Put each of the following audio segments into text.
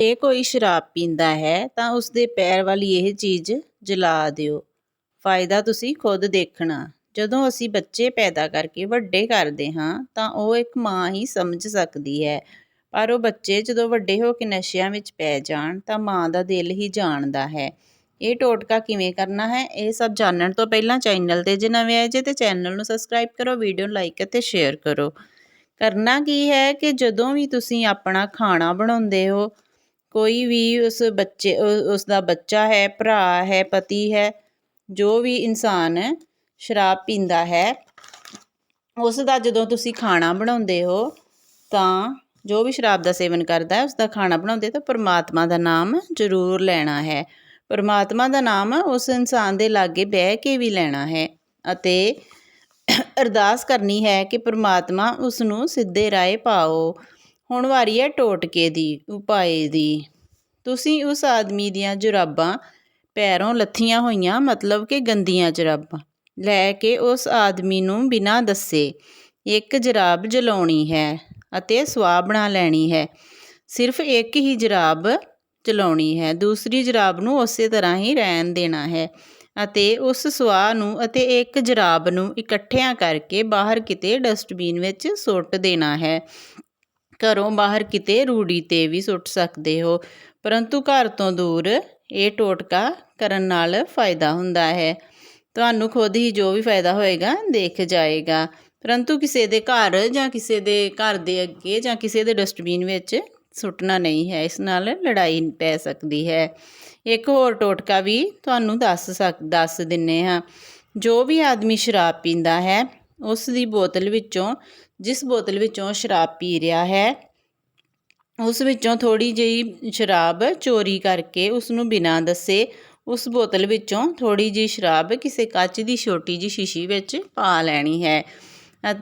ਜੇ ਕੋਈ ਸ਼ਰਾਬ ਪੀਂਦਾ ਹੈ, ਤਾਂ ਉਸਦੇ ਪੈਰ ਵਾਲੀ ਇਹ ਚੀਜ਼ ਜਲਾ ਦਿਓ। ਫਾਇਦਾ ਤੁਸੀਂ ਖੁਦ ਦੇਖਣਾ। ਜਦੋਂ ਅਸੀਂ ਬੱਚੇ ਪੈਦਾ ਕਰਕੇ ਵੱਡੇ ਕਰਦੇ ਹਾਂ, ਤਾਂ ਉਹ ਇੱਕ ਮਾਂ ਹੀ ਸਮਝ ਸਕਦੀ ਹੈ। ਪਰ ਉਹ ਬੱਚੇ ਜਦੋਂ ਵੱਡੇ ਹੋ ਕੇ ਨਸ਼ਿਆਂ ਵਿੱਚ ਪੈ ਜਾਣ, ਤਾਂ ਮਾਂ ਦਾ ਦਿਲ ਹੀ ਜਾਣਦਾ ਹੈ। ਇਹ ਟੋਟਕਾ ਕਿਵੇਂ ਕਰਨਾ ਹੈ, ਇਹ ਸਭ ਜਾਣਨ ਤੋਂ ਪਹਿਲਾਂ ਚੈਨਲ ਤੇ ਜੇ ਨਵੇਂ ਆਏ ਜੇ, ਤੇ ਚੈਨਲ ਨੂੰ ਸਬਸਕ੍ਰਾਈਬ ਕਰੋ, ਵੀਡੀਓ ਨੂੰ ਲਾਈਕ ਅਤੇ ਸ਼ੇਅਰ ਕਰੋ। ਕਰਨਾ ਕੀ ਹੈ ਕਿ ਜਦੋਂ ਵੀ ਤੁਸੀਂ ਆਪਣਾ ਖਾਣਾ ਬਣਾਉਂਦੇ ਹੋ ਕੋਈ ਵੀ ਉਸ ਬੱਚੇ ਉਸ ਦਾ ਬੱਚਾ ਹੈ, ਭਰਾ ਹੈ, ਪਤੀ ਹੈ, ਜੋ ਵੀ ਇਨਸਾਨ ਸ਼ਰਾਬ ਪੀਂਦਾ ਹੈ, ਉਸ ਦਾ ਜਦੋਂ ਤੁਸੀਂ ਖਾਣਾ ਬਣਾਉਂਦੇ ਹੋ, ਤਾਂ ਜੋ ਵੀ ਸ਼ਰਾਬ ਦਾ ਸੇਵਨ ਕਰਦਾ ਹੈ, ਉਸ ਦਾ ਖਾਣਾ ਬਣਾਉਂਦੇ ਤਾਂ ਪਰਮਾਤਮਾ ਦਾ ਨਾਮ ਜ਼ਰੂਰ ਲੈਣਾ ਹੈ। ਪਰਮਾਤਮਾ ਦਾ ਨਾਮ ਉਸ ਇਨਸਾਨ ਦੇ ਲਾਗੇ ਬਹਿ ਕੇ ਵੀ ਲੈਣਾ ਹੈ ਅਤੇ ਅਰਦਾਸ ਕਰਨੀ ਹੈ ਕਿ ਪਰਮਾਤਮਾ ਉਸ ਨੂੰ ਸਿੱਧੇ ਰਾਹ ਪਾਓ। ਹੁਣ ਵਾਰੀ ਹੈ ਟੋਟਕੇ ਦੀ, ਉਪਾਏ ਦੀ। ਤੁਸੀਂ ਉਸ ਆਦਮੀ ਦੀਆਂ ਜੁਰਾਬਾਂ ਪੈਰੋਂ ਲੱਥੀਆਂ ਹੋਈਆਂ, ਮਤਲਬ ਕਿ ਗੰਦੀਆਂ ਜੁਰਾਬਾਂ, ਲੈ ਕੇ ਉਸ ਆਦਮੀ ਨੂੰ ਬਿਨਾਂ ਦੱਸੇ ਇੱਕ ਜਰਾਬ ਜਲਾਉਣੀ ਹੈ ਅਤੇ ਸਵਾਹ ਬਣਾ ਲੈਣੀ ਹੈ। ਸਿਰਫ ਇੱਕ ਹੀ ਜਰਾਬ ਚਲਾਉਣੀ ਹੈ, ਦੂਸਰੀ ਜਰਾਬ ਨੂੰ ਉਸੇ ਤਰ੍ਹਾਂ ਹੀ ਰਹਿਣ ਦੇਣਾ ਹੈ ਅਤੇ ਉਸ ਸਵਾਹ ਨੂੰ ਅਤੇ ਇੱਕ ਜਰਾਬ ਨੂੰ ਇਕੱਠਿਆਂ ਕਰਕੇ ਬਾਹਰ ਕਿਤੇ ਡਸਟਬਿਨ ਵਿੱਚ ਸੁੱਟ ਦੇਣਾ ਹੈ। ਘਰੋਂ ਬਾਹਰ ਕਿਤੇ ਰੂੜੀ ਤੇ ਵੀ ਸੁੱਟ ਸਕਦੇ ਹੋ। ਪਰੰਤੂ ਘਰ ਤੋਂ ਦੂਰ ਇਹ ਟੋਟਕਾ ਕਰਨ ਨਾਲ ਫਾਇਦਾ ਹੁੰਦਾ ਹੈ। ਤੁਹਾਨੂੰ ਖੁਦ ਹੀ ਜੋ ਵੀ ਫਾਇਦਾ ਹੋਏਗਾ, ਦੇਖ ਜਾਏਗਾ। ਪਰੰਤੂ ਕਿਸੇ ਦੇ ਘਰ ਜਾਂ ਕਿਸੇ ਦੇ ਘਰ ਦੇ ਅੱਗੇ ਜਾਂ ਕਿਸੇ ਦੇ ਡਸਟਬਿਨ ਵਿੱਚ ਸੁੱਟਣਾ ਨਹੀਂ ਹੈ। ਇਸ ਨਾਲ ਲੜਾਈ ਪੈ ਸਕਦੀ ਹੈ। ਇੱਕ ਹੋਰ ਟੋਟਕਾ ਵੀ ਤੁਹਾਨੂੰ ਦੱਸ ਸਕ, ਦੱਸ ਦਿੰਨੇ ਹਾਂ। ਜੋ ਵੀ ਆਦਮੀ ਸ਼ਰਾਬ ਪੀਂਦਾ ਹੈ ਉਸ ਦੀ ਬੋਤਲ ਵਿੱਚੋਂ, ਜਿਸ ਬੋਤਲ ਵਿੱਚੋਂ ਸ਼ਰਾਬ ਪੀ ਰਿਹਾ ਹੈ, ਉਸ ਵਿੱਚੋਂ ਥੋੜੀ ਜਿਹੀ ਸ਼ਰਾਬ ਚੋਰੀ ਕਰਕੇ ਉਸ ਨੂੰ ਬਿਨਾਂ ਦੱਸੇ ਉਸ ਬੋਤਲ ਵਿੱਚੋਂ ਥੋੜੀ ਜਿਹੀ ਸ਼ਰਾਬ ਕਿਸੇ ਕੱਚ ਦੀ ਛੋਟੀ ਜਿਹੀ ਸ਼ੀਸ਼ੀ ਵਿੱਚ ਪਾ ਲੈਣੀ ਹੈ।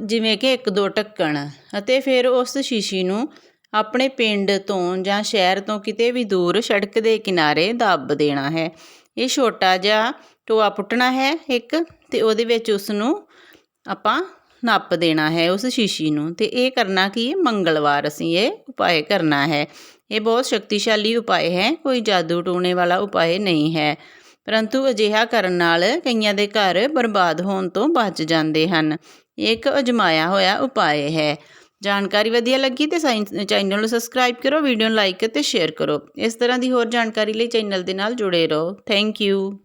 ਜਿਵੇਂ ਕਿ ਇੱਕ ਦੋ ਢੱਕਣ। ਅਤੇ ਫਿਰ ਉਸ ਸ਼ੀਸ਼ੀ ਨੂੰ ਆਪਣੇ ਪਿੰਡ ਤੋਂ ਜਾਂ ਸ਼ਹਿਰ ਤੋਂ ਕਿਤੇ ਵੀ ਦੂਰ ਸੜਕ ਦੇ ਕਿਨਾਰੇ ਦੱਬ ਦੇਣਾ ਹੈ। ਇਹ ਛੋਟਾ ਜਿਹਾ ਟੋਆ ਪੁੱਟਣਾ ਹੈ ਇੱਕ, ਤੇ ਉਹਦੇ ਵਿੱਚ ਉਸ ਨੂੰ ਆਪਾਂ ਨੱਪ ਦੇਣਾ ਹੈ ਉਸ ਸ਼ੀਸ਼ੀ ਨੂੰ ਤੇ ਇਹ ਕਰਨਾ ਕੀ ਹੈ? ਮੰਗਲਵਾਰ ਅਸੀਂ ਇਹ ਉਪਾਏ ਕਰਨਾ ਹੈ। ਇਹ ਬਹੁਤ ਸ਼ਕਤੀਸ਼ਾਲੀ ਉਪਾਏ ਹੈ, ਕੋਈ ਜਾਦੂ ਟੂਣੇ ਵਾਲਾ ਉਪਾਏ ਨਹੀਂ ਹੈ। ਪਰੰਤੂ ਅਜਿਹਾ ਕਰਨ ਨਾਲ ਕਈਆਂ ਦੇ ਘਰ ਬਰਬਾਦ ਹੋਣ ਤੋਂ ਬਚ ਜਾਂਦੇ ਹਨ। ਇਹ ਇੱਕ ਅਜਮਾਇਆ ਹੋਇਆ ਉਪਾਏ ਹੈ। ਜਾਣਕਾਰੀ ਵਧੀਆ ਲੱਗੀ ਤੇ ਚੈਨਲ ਨੂੰ ਸਬਸਕ੍ਰਾਈਬ ਕਰੋ, ਵੀਡੀਓ ਨੂੰ ਲਾਈਕ ਅਤੇ ਸ਼ੇਅਰ ਕਰੋ। ਇਸ ਤਰ੍ਹਾਂ ਦੀ ਹੋਰ ਜਾਣਕਾਰੀ ਲਈ ਚੈਨਲ ਦੇ ਨਾਲ ਜੁੜੇ ਰਹੋ। Thank you.